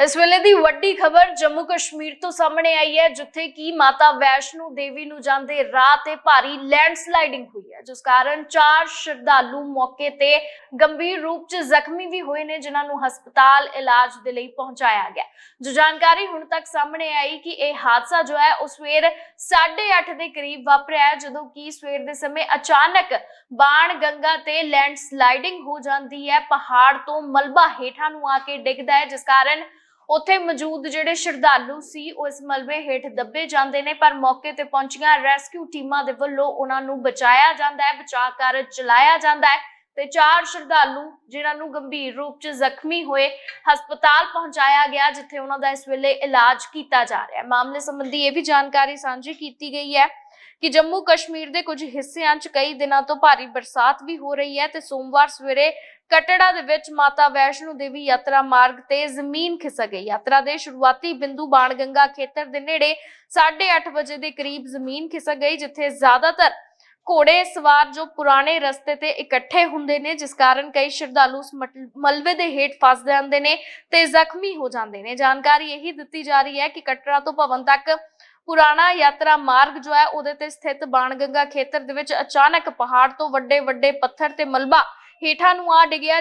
ਇਸ ਵੇਲੇ ਦੀ ਵੱਡੀ ਖਬਰ ਜੰਮੂ ਕਸ਼ਮੀਰ ਤੋਂ ਸਾਹਮਣੇ ਆਈ ਹੈ, ਜਿੱਥੇ ਕਿ ਮਾਤਾ ਵੈਸ਼ਨੋ ਦੇਵੀ ਨੂੰ ਜਾਂਦੇ ਰਾਹ ਤੇ ਭਾਰੀ ਲੈਂਡਸਲਾਈਡਿੰਗ ਹੋਈ ਹੈ, ਜਿਸ ਕਾਰਨ ਚਾਰ ਸ਼ਰਧਾਲੂ ਮੌਕੇ ਤੇ ਗੰਭੀਰ ਰੂਪ 'ਚ ਜ਼ਖਮੀ ਵੀ ਹੋਏ ਨੇ, ਜਿਨ੍ਹਾਂ ਨੂੰ ਹਸਪਤਾਲ ਇਲਾਜ ਦੇ ਲਈ ਪਹੁੰਚਾਇਆ ਗਿਆ। ਜੋ ਜਾਣਕਾਰੀ ਹੁਣ ਤੱਕ ਸਾਹਮਣੇ ਆਈ ਕਿ ਇਹ ਹਾਦਸਾ ਜੋ ਹੈ, ਉਹ ਸਵੇਰ 8:30 ਦੇ ਕਰੀਬ ਵਾਪਰਿਆ ਜਦੋਂ ਕਿ ਸਵੇਰ ਦੇ ਸਮੇਂ ਅਚਾਨਕ ਬਾਣ ਗੰਗਾ ਤੇ ਲੈਂਡਸਲਾਈਡਿੰਗ ਹੋ ਜਾਂਦੀ ਹੈ। ਪਹਾੜ ਤੋਂ ਮਲਬਾ ਹੇਠਾਂ ਨੂੰ ਆ ਕੇ ਡਿੱਗਦਾ ਹੈ, ਜਿਸ ਕਾਰਨ ਉੱਥੇ ਮੌਜੂਦ ਜਿਹੜੇ ਸ਼ਰਧਾਲੂ ਸੀ, ਉਹ ਇਸ ਮਲਬੇ ਹੇਠ ਦੱਬੇ ਜਾਂਦੇ ਨੇ, ਪਰ ਮੌਕੇ ਤੇ ਪਹੁੰਚੀਆਂ ਰੈਸਕਿਊ ਟੀਮਾਂ ਦੇ ਵੱਲੋਂ ਉਹਨਾਂ ਨੂੰ ਬਚਾਇਆ ਜਾਂਦਾ ਹੈ, ਬਚਾਅ ਕਾਰਜ ਚਲਾਇਆ ਜਾਂਦਾ ਹੈ। ਤੇ ਚਾਰ ਸ਼ਰਧਾਲੂ ਜਿਨ੍ਹਾਂ ਨੂੰ ਗੰਭੀਰ ਰੂਪ 'ਚ ਜ਼ਖਮੀ ਹੋਏ ਹਸਪਤਾਲ ਪਹੁੰਚਾਇਆ ਗਿਆ, ਜਿੱਥੇ ਉਹਨਾਂ ਦਾ ਇਸ ਵੇਲੇ ਇਲਾਜ ਕੀਤਾ ਜਾ ਰਿਹਾ ਹੈ। ਮਾਮਲੇ ਸੰਬੰਧੀ ਇਹ ਵੀ ਜਾਣਕਾਰੀ ਸਾਂਝੀ ਕੀਤੀ ਗਈ ਹੈ ਕਿ ਜੰਮੂ ਕਸ਼ਮੀਰ ਦੇ ਕੁਝ ਹਿੱਸਿਆਂ 'ਚ ਕਈ ਦਿਨਾਂ ਤੋਂ ਭਾਰੀ ਬਰਸਾਤ ਵੀ ਹੋ ਰਹੀ ਹੈ ਤੇ ਸੋਮਵਾਰ ਸਵੇਰੇ ਕਟੜਾ ਦੇ ਵਿੱਚ ਮਾਤਾ ਵੈਸ਼ਨੋ ਦੇਵੀ ਯਾਤਰਾ ਮਾਰਗ ਤੇ ਜ਼ਮੀਨ ਖਿਸਕ ਗਈ। ਯਾਤਰਾ ਦੇ ਸ਼ੁਰੂਆਤੀ ਬਿੰਦੂ ਬਾਣਗੰਗਾ ਖੇਤਰ ਦੇ ਨੇੜੇ 8:30 ਵਜੇ ਦੇ ਕਰੀਬ ਜ਼ਮੀਨ ਖਿਸਕ ਗਈ, ਜਿੱਥੇ ਜ਼ਿਆਦਾਤਰ ਘੋੜੇ ਸਵਾਰ ਜੋ ਪੁਰਾਣੇ ਰਸਤੇ ਤੇ ਇਕੱਠੇ ਹੁੰਦੇ ਨੇ, ਜਿਸ ਕਾਰਨ ਕਈ ਸ਼ਰਧਾਲੂ ਉਸ ਮਟ- ਮਲਬੇ ਦੇ ਹੇਠ ਫਸ ਜਾਂਦੇ ਨੇ ਤੇ ਜ਼ਖਮੀ ਹੋ ਜਾਂਦੇ ਨੇ। ਜਾਣਕਾਰੀ ਇਹੀ ਦਿੱਤੀ ਜਾ ਰਹੀ ਹੈ ਕਿ ਕਟਰਾ ਤੋਂ ਭਵਨ ਤੱਕ ਪੁਰਾਣਾ ਯਾਤਰਾ ਮਾਰਗ ਜੋ ਹੈ, ਉਹਦੇ ਤੇ ਸਥਿਤ ਬਾਣਗੰਗਾ ਖੇਤਰ ਦੇ ਵਿੱਚ ਅਚਾਨਕ ਪਹਾੜ ਤੋਂ ਵੱਡੇ ਵੱਡੇ ਪੱਥਰ ਤੇ ਮਲਬਾ ਹੇਠਾਂ ਨੂੰ ਆ ਡਿੱਗਿਆ।